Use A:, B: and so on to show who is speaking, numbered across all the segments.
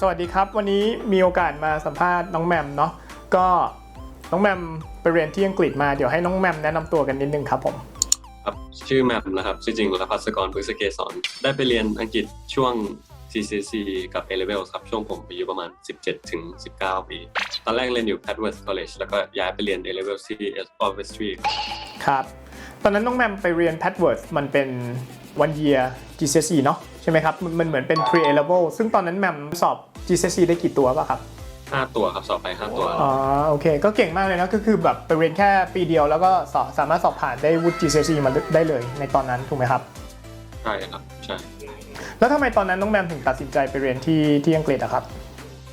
A: สวัสดีครับ วันนี้มีโอกาสมาสัมภาษณ์น้องแมมเนาะก็น้องแมมไปเรียนที่อังกฤษมาเดี๋ยวให้น้องแมมแนะนำตัวกันนิดนึงครับผม
B: ครับชื่อแมปนะครับชื่อจริงรพัสกรพฤกษเกษรได้ไปเรียนอังกฤษช่วง CCC กับ A level ครับ ช่วงผมอายุประมาณ 17 ถึง 19 ปี ตอนแรกเรียนอยู่ Padworth College แล้วก็ย้ายไปเรียน A level ที่ Oventry
A: ครับ ตอนนั้นน้องแมมไปเรียน p a d w o r d มันเป็น one year GCSE เนาะใช่ไหมครับมันมันเหมือนเป็น pre A level ซึ่งตอนนั้นแมมสอบ GCSE ได้กี่ตัวป่ะครับ
B: 5 ตัวครับ สอบไป 5 ตัว
A: อ๋อโอเค ก็เก่งมากเลยนะก็คือแบบไปเรียนแค่ปีเดียวแล้วก็สอบสามารถสอบผ่านได้วุฒิ GCSE มาได้เลยในตอนนั้นถูกไหมครับ
B: ใช่ครับ ใช่
A: แล้วทำไมตอนนั้นน้องแมมถึงตัดสินใจไปเรียนที่ที่อังกฤษอะครับ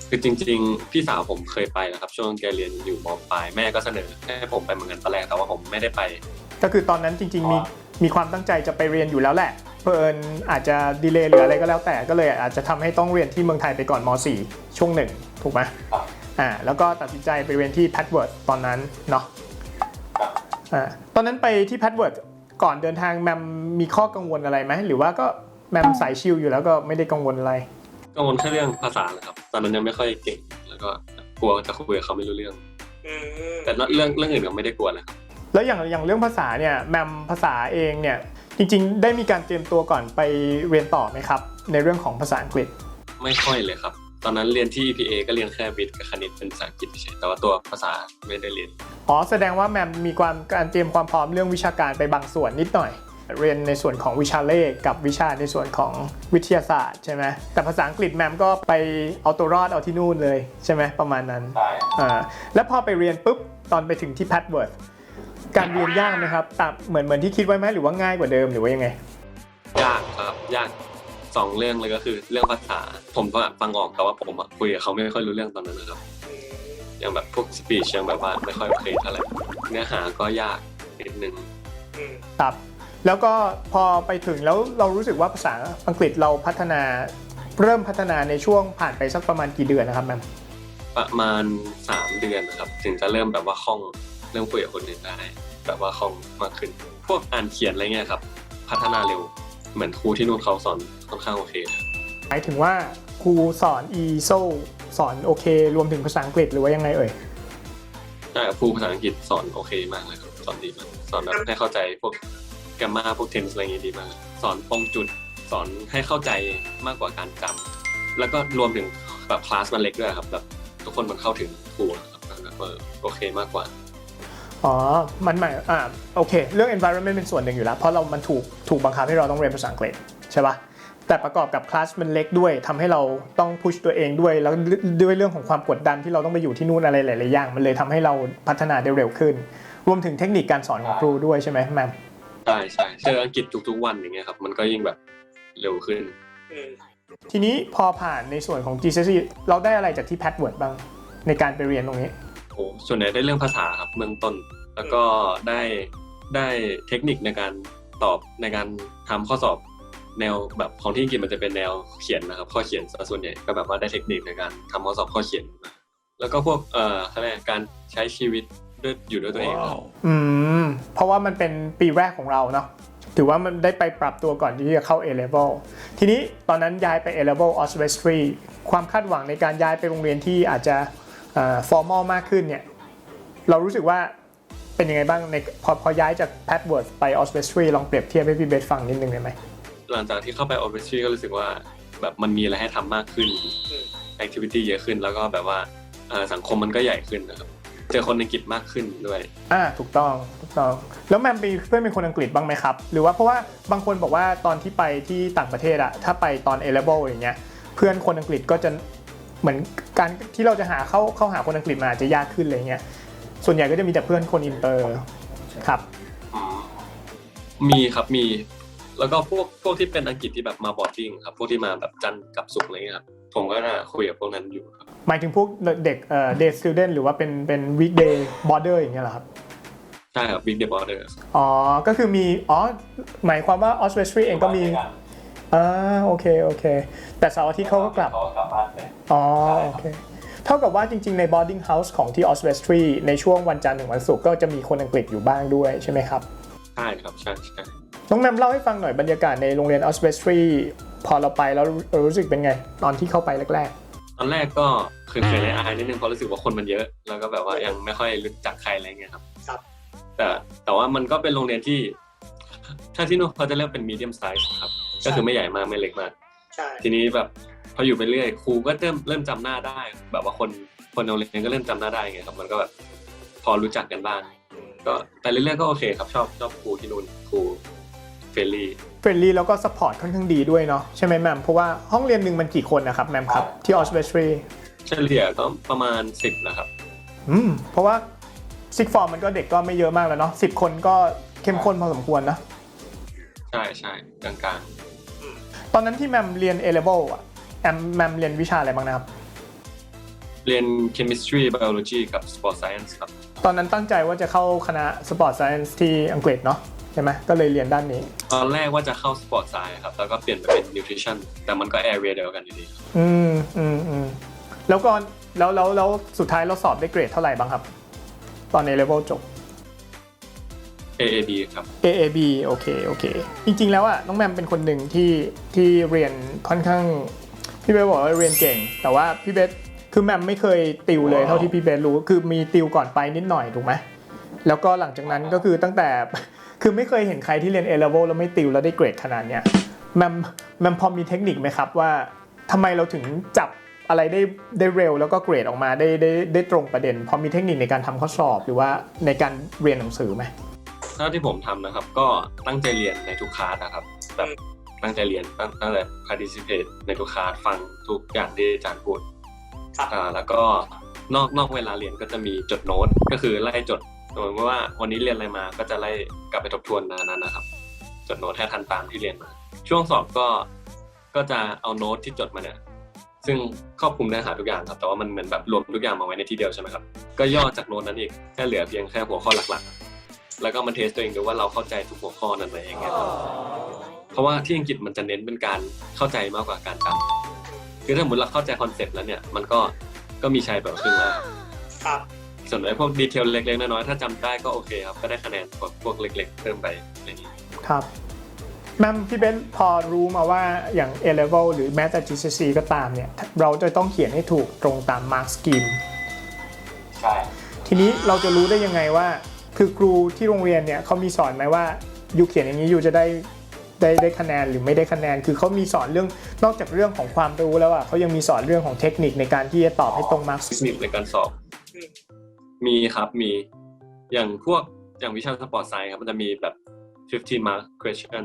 B: คือจริงๆ พี่สาวผมเคยไปนะครับ ช่วงแกเรียนอยู่มปลายแม่ก็เสนอให้ผมไปเหมือนกันตอนแรกแต่ว่าผมไม่ได้ไป
A: ก็คือตอนนั้นจริง ๆ มีมีความตั้งใจจะไปเรียนอยู่แล้วแหละเพิ่นอาจจะดีเลย์หรืออะไรก็แล้วแต่ก็เลยอาจจะทำให้ต้องเรียนที่เมืองไทยไปก่อนม .4 ช่วงหนึ่งถูกไหมอ่าแล้วก็ตัดสินใจไปเรียนที่แพทเวิร์ดตอนนั้นเนาะอ่าตอนนั้นไปที่แพทเวิร์ดก่อนเดินทางแมมมีข้อกังวลอะไรไหมหรือว่าก็ แมมสายชิลอยู่แล้วก็ไม่ได้กังวลอะไร
B: กังวลแค่เรื่องภาษานะครับ ตอนนั้นยังไม่ค่อยเก่ง แล้วก็กลัวจะคุยกับเขาไม่รู้เรื่อง แต่เรื่องเรื่องอื่นก็ไม่ได้กลัวนะครับ
A: แล้วอย่างอย่างเรื่องภาษาเนี่ยแมมภาษาเองเนี่ยจริง ๆ ได้มีการเตรียมตัวก่อนไปเรียนต่อไหมครับ ในเรื่องของภาษาอังกฤษ
B: ไม่ค่อยเลยครับ ตอนนั้นเรียนที่ EPA ก็เรียนแค่วิทย์กับคณิตเป็นภาษาอังกฤษเฉยๆแต่ว่าตัวภาษาไม่ได้เรียน
A: อ๋อแสดงว่าแมมมีความการเตรียมความพร้อมเรื่องวิชาการไปบางส่วนนิดหน่อย เรียนในส่วนของวิชาเลขกับวิชาในส่วนของวิทยาศาสตร์ใช่ไหมแต่ภาษาอังกฤษแมมก็ไปเอาตัวรอดเอาที่นู่นเลยใช่ไหมประมาณนั้นอ่าแล้วพอไปเรียนปุ๊บตอนไปถึงที่แพทเวิร์ดการเรียนยากไหมครับตามเหมือนเหมือนที่คิดไว้ไหมหรือว่าง่ายกว่าเดิมหรือว่ายังไง
B: ยากครับยากสองเรื่องเลยก็คือเรื่องภาษา ผมก็ฟังออกแต่ว่าผมอะคุยกับเขาไม่ค่อยรู้เรื่องตอนนั้นนะครับยังแบบพวกสปีชยังแบบว่าไม่ค่อยโอเคเท่าไหร่เนื้อหาก็ยากนิดนึง
A: ครับ แล้วก็พอไปถึงแล้วเรารู้สึกว่าภาษาอังกฤษเราพัฒนาเริ่มพัฒนาในช่วงผ่านไปสักประมาณกี่เดือนนะครับแมม
B: ประมาณสามเดือนนะครับถึงจะเริ่มแบบว่าคล่องเริ่มคุยกับคนอื่นได้แบบว่าคล่องมากขึ้น พวกอ่านเขียนอะไรเงี้ยครับ พัฒนาเร็วเหมือนครูที่นู่นเขาสอนค่อนข้างโอเคครับ
A: หมายถึงว่าครูสอน ESO สอนโอเค รวมถึงภาษาอังกฤษหรือว่ายังไงเอ่ย
B: ใช่ครับครูภาษาอังกฤษสอนโอเคมากเลยครับสอนดีมากสอนแบบให้เข้าใจพวก แกรมมาพวกเทนส์อะไรอย่างงี้ดีมากสอนตรงจุดสอนให้เข้าใจมากกว่าการจำแล้วก็รวมถึงแบบคลาสมันเล็กด้วยครับแบบทุกคนมันเข้าถึงครูครับแบบเออโอเคมากกว่า
A: อ๋อ มันหมายอ่า โอเค เรื่อง environment เป็นส่วนหนึ่งอยู่แล้ว เพราะเรา มันถูก ถูกบังคับให้เราต้องเรียนภาษาอังกฤษใช่ปะแต่ประกอบกับคลาสมันเล็กด้วยทำให้เราต้องพุชตัวเองด้วย แล้วด้วยเรื่องของความกดดันที่เราต้องไปอยู่ที่นู่นอะไรหลาย ๆ อย่าง มันเลยทำให้เราพัฒนาได้เร็วขึ้น รวมถึงเทคนิคการสอนของครูด้วยใช่ไหมแมม
B: ใช่ใช่เจออังกฤษทุกๆวันอย่างเงี้ยครับ มันก็ยิ่งแบบเร็วขึ้น
A: ทีนี้พอผ่านในส่วนของ GCSE เราได้อะไรจากที่ p a d w o r d บ้างในการไปเรียนตรงนี้
B: โอ้ส่วนใหญ่ได้เรื่องภาษาครับเบื้องต้น แล้วก็ได้ได้เทคนิคในการตอบในการทำข้อสอบแนวแบบของที่อังกฤษมันจะเป็นแนวเขียนนะครับ ข้อเขียนซะส่วนใหญ่ก็แบบว่าได้เทคนิคในการทำข้อสอบข้อเขียนมาแล้วก็พวกเอ่ออะไรยกการใช้ชีวิต ด้วยอยู่ด้วยตัวเองครับ
A: อืม เพราะว่ามันเป็นปีแรกของเราเนาะถือว่ามันได้ไปปรับตัวก่อนที่จะเข้า A level ทีนี้ตอนนั้นย้ายไป A level o s w e s t r y ความคาดหวังในการย้ายไปโรงเรียนที่อาจจะเอ่อ formal มากขึ้นเนี่ย เรารู้สึกว่าเป็นยังไงบ้างในพอพอย้ายจาก p a d w o r d ไป o s w e s t r y ลองเปรียบเทียบให้พี่เบสฟังนิดนึงได้ไหม
B: หลังจากที่เข้าไป o f f i c e ก็รู้สึกว่าแบบมันมีอะไรให้ทำมากขึ้น activity เยอะขึ้นแล้วก็แบบว่าเอ่อสังคมมันก็ใหญ่ขึ้นนะครับเจอคนอังกฤษมากขึ้นด้วย
A: อ่าถูกต้องถูกต้อง แล้วแมมมีเพื่อนเป็นคนอังกฤษบ้างไหมครับ หรือว่าเพราะว่าบางคนบอกว่าตอนที่ไปที่ต่างประเทศอะถ้าไปตอน A level อย่างเงี้ยเพื่อนคนอังกฤษก็จะเหมือนการที่เราจะหาเข้าเข้าหาคนอังกฤษมาอาจจะยากขึ้นอะไรเงี้ยส่วนใหญ่ก็จะมีแต่เพื่อนคนอินเตอร์ครับ
B: มีครับมี แล้วก็พวกพวกที่เป็นอังกฤษที่แบบมาบอร์ดดิ้งครับ พวกที่มาแบบจันทร์กับศุกร์อะไรเงี้ยครับผมก็น่าคุยกับพวกนั้นอยู่ครับ
A: หมายถึงพวกเด็กเอ่อ day student หรือว่าเป็นเป็น weekday border อย่างเงี้ยเหรอครับ
B: ใช่ครับ Big The Border
A: อ๋อ ก็คือมีอ๋อหมายความว่า o s w e s t r y เองก็มีอ่าโอเคโอเค แต่เสาร์อาทิตย์เขาก็กลับ
C: เขาก็กลับบ้านไป
A: อ๋อโอเคเท่ากับว่าจริง ๆ ใน boarding house ของที่ o s w e s t r y ในช่วงวันจันทร์ถึงวันศุกร์ก็จะมีคนอังกฤษอยู่บ้างด้วยใช่ไหมครับ
B: ใช่ครับ ใช่ใช่
A: น้องแมมเล่าให้ฟังหน่อยบรรยากาศในโรงเรียนออสเบสทรีพอเราไปแล้วเรารู้สึกเป็นไง ตอนที่เข้าไปแรก
B: ตอนแรกก็เขินๆในอายนิดนึงเพราะรู้สึกว่าคนมันเยอะ แล้วก็แบบว่ายังไม่ค่อยรู้จักใครอะไรเงี้ยครับ
D: ครับ
B: แต่แต่ว่ามันก็เป็นโรงเรียนที่ ถ้าที่นู่นเขาจะเรียกเป็นมีเดียมไซส์ครับ ก็คือไม่ใหญ่มากไม่เล็กมาก
D: ใช่
B: ทีนี้แบบพออยู่ไปเรื่อยครูก็เริ่มเริ่มจำหน้าได้ แบบว่าคนคนในโรงเรียนก็เริ่มจำหน้าได้ไงครับ มันก็แบบพอรู้จักกันบ้าง ก็แต่เรื่อยๆก็โอเคครับชอบชอบครูที่นู่นครู เฟรนลี่
A: ๆเฟรนลี่แล้วก็สปอร์ตค่อนข้างดีด้วยเนาะใช่ไหมแมมเพราะว่าห้องเรียนหนึ่งมันกี่คนนะครับแมมครับที่ออสเบสทรี
B: เฉลี่ยก็ประมาณสิบนะครับ
A: อืมเพราะว่าซิกฟอร์มมันก็เด็กก็ไม่เยอะมากแล้วเนาะสิบคนก็เข้มข้นพอสมควรนะ
B: ใช่ใช่กลาง
A: ตอนนั้นที่แมมเรียน A level อะแอมแมมเรียนวิชาอะไรบ้างนะครับ
B: ๆเรียน chemistry biology กับ sport science ครับ
A: ตอนนั้นตั้งใจว่าจะเข้าคณะ Sport Science ที่อังกฤษเนาะ ใช่ไหมก็เลยเรียนด้านนี้
B: ตอนแรกว่าจะเข้า sport science ครับ แล้วก็เปลี่ยนไปเป็น nutrition แต่มันก็ area เดียวกันอยู่ดี
A: อืมอืมอืมแล้วก็แล้วแล้วแล้วสุดท้ายเราสอบได้เกรดเท่าไหร่บ้างครับ ตอน A level จบ
B: AAB ครับ
A: AAB โอเคโอเค จริงๆแล้วอะน้องแมมเป็นคนหนึ่งที่ที่เรียนค่อนข้าง พี่เบสบอกว่าเรียนเก่ง แต่ว่าพี่เบสคือแมมไม่เคยติวเลยเท่าที่พี่เบสรู้ คือมีติวก่อนไปนิดหน่อยถูกไหมแล้วก็หลังจากนั้นก็คือตั้งแต่ คือไม่เคยเห็นใครที่เรียน A level แล้วไม่ติวแล้วได้เกรดขนาดเนี้ยแมมแมมพอมีเทคนิคไหมครับว่าทำไมเราถึงจับอะไรได้ได้เร็วแล้วก็เกรดออกมาได้ได้ได้ตรงประเด็น พอมีเทคนิคในการทำข้อสอบหรือว่าในการเรียนหนังสือไหม
B: เท่าที่ผมทำนะครับ ก็ตั้งใจเรียนในทุกคลาสนะครับแบบตั้งใจเรียนตั้งตั้งแต่ participate ในทุกคลาสฟังทุกอย่างที่อาจารย์พูด
D: ครับ
B: อ่าแล้วก็นอกนอกเวลาเรียนก็จะมีจดโน้ตก็คือไล่จด สมมติว่าวันนี้เรียนอะไรมาก็จะไล่กลับไปทบทวนนานั้นนะครับ จดโน้ตให้ทันตามที่เรียนมา ช่วงสอบก็ก็จะเอาโน้ตที่จดมาเนี่ยซึ่งครอบคลุมเนื้อหาทุกอย่างครับ แต่ว่ามันเหมือนแบบรวมทุกอย่างมาไว้ในที่เดียวใช่ไหมครับ ก็ย่อจากโน้ตนั้นอีกแค่เหลือเพียงแค่หัวข้อหลักๆ แล้วก็มาเทสตัวเองดูว่าเราเข้าใจทุกหัวข้อนั้นไหมอย่างเงี้ยครับเพราะว่าที่อังกฤษมันจะเน้นเป็นการเข้าใจมากกว่าการจำคือถ้าสมมติเราเข้าใจคอนเซ็ปต์แล้วเนี่ย มันก็ก็มีชัยแบบครึ่งแล้ว
D: ครับ
B: ส่วนไอ้พวกดีเทลเล็กๆน้อยๆถ้าจำได้ก็โอเคครับ ก็ได้คะแนนพวกพวกเล็ก ๆ เพิ่มไปอะไรอย่างนี้
A: ครับแมมพี่เบนพอรู้มาว่าอย่าง A level หรือแม้แต่ GCSE ก็ตามเนี่ย เราจะต้องเขียนให้ถูกตรงตาม mark scheme
B: ใช่
A: ทีนี้เราจะรู้ได้ยังไงว่า คือครูที่โรงเรียนเนี่ยเขามีสอนไหมว่ายูเขียนอย่างนี้ยูจะได้ได้ได้คะแนนหรือไม่ได้คะแนน คือเขามีสอนเรื่องนอกจากเรื่องของความรู้แล้วอะเขายังมีสอนเรื่องของเทคนิคในการที่จะตอบให้ตรง mark
B: เทคนิคในการสอบ
D: อื ม
B: มีครับมีอย่างพวกอย่างวิชาสปอร์ตไซน์ครับ มันจะมีแบบ 15 mark question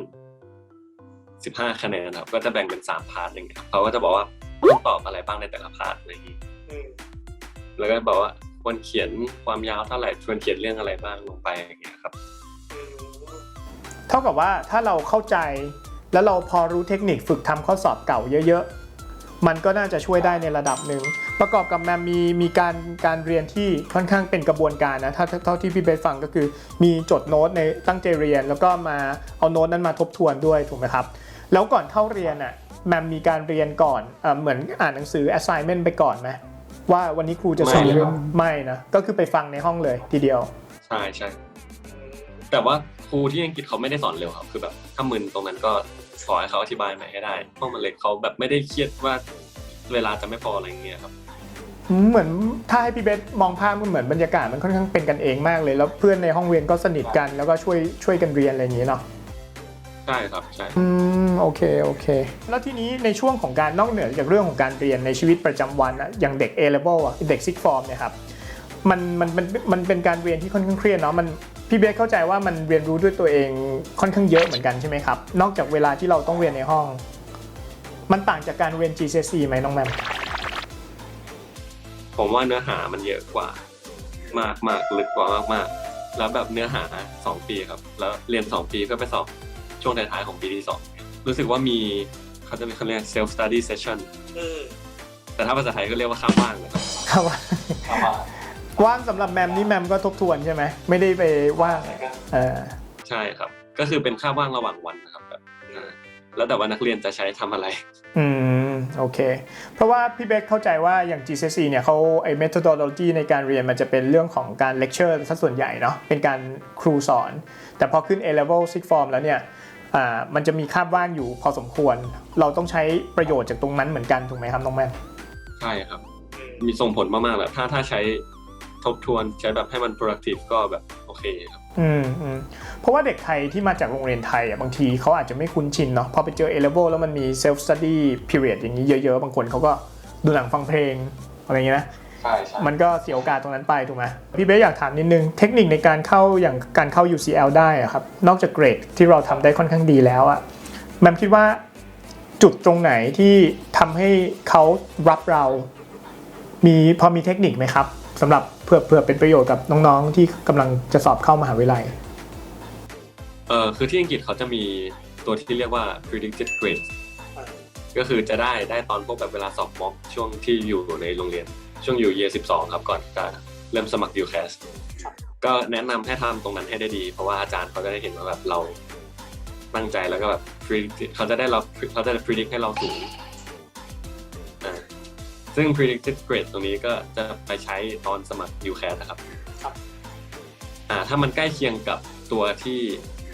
B: 15 คะแนนครับ ก็จะแบ่งเป็น 3 พาร์ทอย่างเงี้ยครับเขาก็จะบอกว่าต้องตอบอะไรบ้างในแต่ละพาร์ทอะไรอย่างงี้
D: อืม
B: แล้วก็บอกว่าควรเขียนความยาวเท่าไหร่ควรเขียนเรื่องอะไรบ้างลงไปอย่างเงี้ยครับ
D: อืม
A: เท่ากับว่าถ้าเราเข้าใจ แล้วเราพอรู้เทคนิคฝึกทำข้อสอบเก่าเยอะๆ มันก็น่าจะช่วยได้ในระดับหนึ่ง ประกอบกับแมมมีมีการการเรียนที่ค่อนข้างเป็นกระบวนการนะถ้าถ้าเท่าที่พี่เบสฟังก็คือมีจดโน้ตในตั้งใจเรียน แล้วก็มาเอาโน้ตนั้นมาทบทวนด้วยถูกไหมครับ แล้วก่อนเข้าเรียนอะแมมมีการเรียนก่อนเออเหมือนอ่านหนังสือ assignment ไปก่อนไหมว่าวันนี้ครูจะสอน
B: ไม่เลย
A: เรื่องไม่นะก็คือไปฟังในห้องเลยทีเดียว
B: ใช่ใช่แต่ว่าครูที่อังกฤษเขาไม่ได้สอนเร็วครับ คือแบบถ้ามึนตรงนั้นก็ ขอให้เขาอธิบายใหม่ให้ได้เพราะมันเล็กเขาแบบไม่ได้เครียดว่าเวลาจะไม่พออะไรอย่างเงี้ยครับ
A: เหมือนถ้าให้พี่เบสมองภาพมันเหมือนบรรยากาศมันค่อนข้างเป็นกันเองมากเลย แล้วเพื่อนในห้องเรียนก็สนิทกันแล้วก็ช่วยช่วยกันเรียนอะไรอย่างนี้เนาะ
B: ใช่ครับใช่
A: อืมโอเคโอเค แล้วทีนี้ในช่วงของการนอกเหนือจากเรื่องของการเรียนในชีวิตประจำวันอะอย่างเด็ก A level อะเด็ก six form เนี่ยครับมันมันมันมันเป็นการเรียนที่ค่อนข้างเครียดเนาะมัน พี่เบสเข้าใจว่ามันเรียนรู้ด้วยตัวเองค่อนข้างเยอะเหมือนกันใช่ไหมครับ นอกจากเวลาที่เราต้องเรียนในห้อง มันต่างจากการเรียน GCSE ไหมน้องแมม
B: ผมว่าเนื้อหามันเยอะกว่า มากมากลึกกว่ามากมากแล้วแบบเนื้อหาสองปีครับ แล้วเรียนสองปีก็ไปสอบช่วงท้ายๆของปีที่สองรู้สึกว่ามีเขาจะมีเขาเรียก self study session
D: อืม
B: แต่ถ้าภาษาไทยก็เรียกว่าข้ามว่างนะครับ
A: ครับว่า ว่างสำหรับแมมนี่แมมก็ทบทวนใช่ไหมไม่ได้ไปว่างเออ
B: ใช่ครับ ก็คือเป็นค่าว่างระหว่างวันนะครับแบบอ่าแล้วแต่ว่านักเรียนจะใช้ทำอะไร
A: อืมโอเค เพราะว่าพี่เบสเข้าใจว่าอย่าง GCSE เนี่ยเขาไอ้ methodology ในการเรียนมันจะเป็นเรื่องของการ lecture ซะส่วนใหญ่เนาะเป็นการครูสอน แต่พอขึ้น A level six form แล้วเนี่ยอ่ามันจะมีคาบว่างอยู่พอสมควร เราต้องใช้ประโยชน์จากตรงนั้นเหมือนกันถูกไหมครับน้องแม่
B: ใช่ครับ
D: อืม
B: มีส่งผลมากๆแหละถ้าถ้าใช้ ทบทวนใช้แบบให้มัน productive ก็แบบโอเคครับ
A: อืมอืมเพราะว่าเด็กไทยที่มาจากโรงเรียนไทยอะบางทีเขาอาจจะไม่คุ้นชินเนาะพอไปเจอ A level แล้วมันมี self study period อย่างนี้เยอะๆ บางคนเขาก็ดูหนังฟังเพลงอะไรอย่างเงี้ยนะ
B: ใช่ใช่
A: มันก็เสียโอกาสตรงนั้นไปถูกไหมพี่เบสอยากถามนิดนึงเทคนิคในการเข้าอย่างการเข้า UCL ได้อะครับนอกจากเกรดที่เราทำได้ค่อนข้างดีแล้วอะแมมคิดว่าจุดตรงไหนที่ทำให้เขารับเรา มีพอมีเทคนิคไหมครับสำหรับเพื่อเพื่อเป็นประโยชน์กับน้องๆที่กำลังจะสอบเข้ามหาวิทยาลัย
B: เออคือที่อังกฤษเขาจะมีตัวที่เรียกว่า predicted grades
D: เออ
B: ก็คือจะได้ได้ตอนพวกแบบเวลาสอบม็อกช่วงที่อยู่ในโรงเรียน ช่วงอยู่ year 12ครับก่อนจะเริ่มสมัคร UCAS
D: ครับ
B: ก็แนะนำให้ทำตรงนั้นให้ได้ดี เพราะว่าอาจารย์เขาจะได้เห็นว่าแบบเราตั้งใจแล้วก็แบบ predict เขาจะได้เราเขาจะ predict ให้เราสูงอ่า ซึ่ง predicted grade ตรงนี้ก็จะไปใช้ตอนสมัคร UCAS นะครับ
D: ครับ
B: อ่าถ้ามันใกล้เคียงกับตัวที่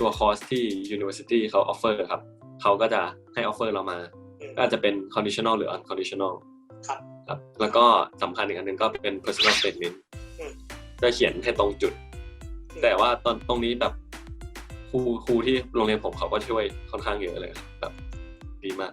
B: ตัวคอร์สที่ university เขา offer ครับเขาก็จะให้ offer เรามา
D: อืม
B: ก็อาจจะเป็น conditional หรือ unconditional
D: ครับ
B: ครับแล้วก็สำคัญอีกอันหนึ่งก็เป็น personal statement
D: อืม
B: ก็เขียนให้ตรงจุด แต่ว่าตอนตรงนี้แบบครูครูที่โรงเรียนผมเขาก็ช่วยค่อนข้างเยอะเลยครับแบบดีมาก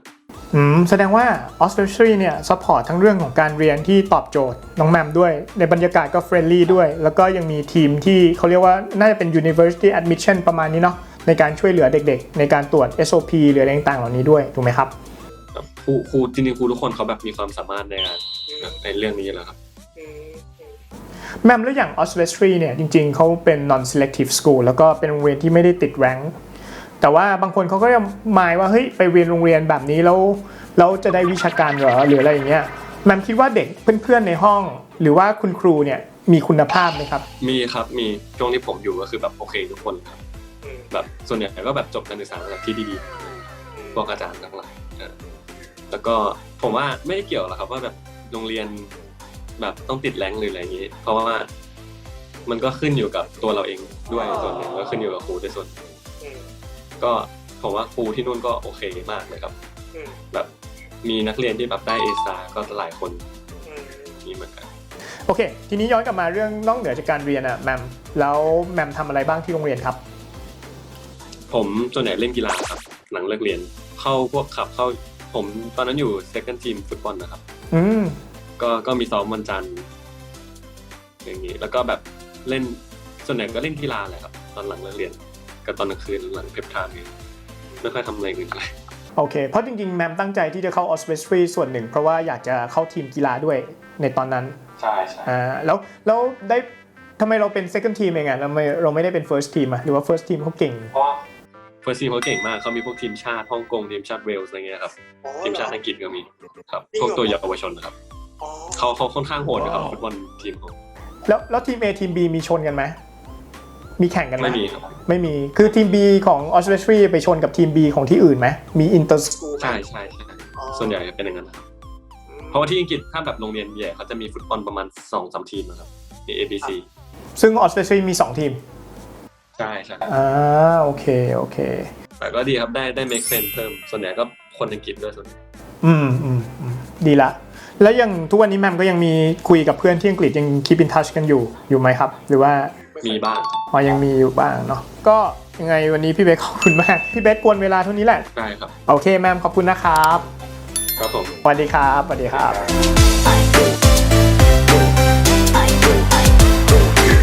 A: อืมแสดงว่าออสเตรเลียเนี่ยซัพพอร์ตทั้งเรื่องของการเรียนที่ตอบโจทย์น้องแมมด้วย ในบรรยากาศก็เฟรนลี่ด้วย แล้วก็ยังมีทีมที่เขาเรียกว่าน่าจะเป็น University Admission ประมาณนี้เนาะในการช่วยเหลือเด็กๆ ในการตรวจ SOP หรืออะไรต่างๆเหล่านี้ด้วย ถูกไหมครับ
B: แบบครูครูจริงๆครูทุกคนเขาแบบมีความสามารถในงาน
D: อืม
B: แบบในเรื่องนี้แหละครับ
D: อืมอืม
A: แมมแล้วอย่างออสเตรเลียเนี่ยจริงๆเขาเป็น non selective school แล้วก็เป็นโรงเรียนที่ไม่ได้ติดแรงค์ แต่ว่าบางคนเขาก็ยังหมายว่าเฮ้ยไปเรียนโรงเรียนแบบนี้แล้วแล้วจะได้วิชาการเหรอหรืออะไรอย่างเงี้ยแมมคิดว่าเด็กเพื่อนๆในห้อง หรือว่าคุณครูเนี่ยมีคุณภาพไหมครับ
B: มีครับมีช่วงที่ผมอยู่ก็คือแบบโอเคทุกคนครับ
D: อืม
B: แบบส่วนใหญ่ก็แบบจบการศึกษาแบบที่ดี
D: อืม
B: ๆพวกอาจารย์ทั้งหลายเออแล้วก็ผมว่าไม่ได้เกี่ยวหรอกครับว่าแบบโรงเรียนแบบต้องติดแรงค์หรืออะไรอย่างนี้ เพราะว่ามันก็ขึ้นอยู่กับตัวเราเองด้วยส่วนหนึ่งแล้วขึ้นอยู่กับครูด้วยส่วนหนึ่ง
D: อืม
B: ก็ผมว่าครูที่นู่นก็โอเคมากเลยครับ
D: อืม
B: แบบมีนักเรียนที่แบบได้เอซาก็หลายคน
D: อืม
B: มีเหมือนกัน
A: โอเค ทีนี้ย้อนกลับมาเรื่องนอกเหนือจากการเรียนอะแมมแล้วแมมทำอะไรบ้างที่โรงเรียนครับ
B: ผมส่วนใหญ่เล่นกีฬาครับ หลังเลิกเรียนเข้าพวกขับเข้าผมตอนนั้นอยู่ second team ฟุตบอลนะครับ
A: อืม
B: ก็ก็มีซ้อมวันจันทร์อย่างนี้ แล้วก็แบบเล่นส่วนใหญ่ก็เล่นกีฬาแหละครับ ตอนหลังเลิกเรียน กับตอนกลางคืนหลังเพปทานนี่ไม่ค่อยทำอะไรอื่นเลย
A: โอเค เพราะจริงๆ แมมตั้งใจที่จะเข้าออสเตรเลียส่วนหนึ่ง เพราะว่าอยากจะเข้าทีมกีฬาด้วยในตอนนั้น
B: ใช่ใช่
A: อ่าแล้วแล้วได้ทำไมเราเป็น second team เองอะเราไม่เราไม่ได้เป็น first team อะหรือว่า first team เขาเก่ง
B: เพราะว่าเฟิร์สทีมเขาเก่งมากเขามีพวกทีมชาติฮ่องกงทีมชาติเวลส์อะไรเงี้ยครับ
D: อ๋อ
B: ทีม
D: เหร
B: ชา
D: อ
B: ติอังกฤษก็มีครับ
D: จริง
B: พวก
D: เหรอ
B: ตัวเยาวชนนะครับ
D: อ๋อ
B: เขาเขาค่อนข้างโหดนะครับฟุตบอลทีมเขา
A: แล้วแล้วทีม A ทีม B มีชนกันไหมมีแข่งกันไหม
B: ไม่มีครับ
A: ไม่มี คือทีม B ของออสเตรเลียไปชนกับทีม B ของที่อื่นไหม มีอินเตอร์
D: สกูล
B: ใช่ใช่ใช่
D: อ๋อ
B: ส่วนใหญ่จะเป็นอย่างนั้นนะครับ
D: อืม
B: เพราะว่าที่อังกฤษถ้าแบบโรงเรียนใหญ่เขาจะมีฟุตบอลประมาณสองสามทีมนะครับ มี ABC
A: ซึ่งออสเตรเลียมี2ทีม
B: ใช่ใช่
A: อ่าโอเค โอเค
B: แต่ก็ดีครับได้ได้ make friend เพิ่ม ส่วนใหญ่ก็คนอังกฤษด้วยส่วนใหญ่
A: อืมอืมอืมดีละ แล้วยังทุกวันนี้แมมก็ยังมีคุยกับเพื่อนที่อังกฤษยัง keep in touch กันอยู่อยู่ไหมครับ หรือว่า
B: มีบ้าง
A: อ๋อยังมีอยู่บ้างเนาะก็ยังไงวันนี้พี่เบสขอบคุณมาก พี่เบสกวนเวลาเท่านี้แหละ
B: ได้ครับ
A: โอเคแมมขอบคุณนะครับ
B: ครับผม
A: สวัสดีครับสวัสดีครับ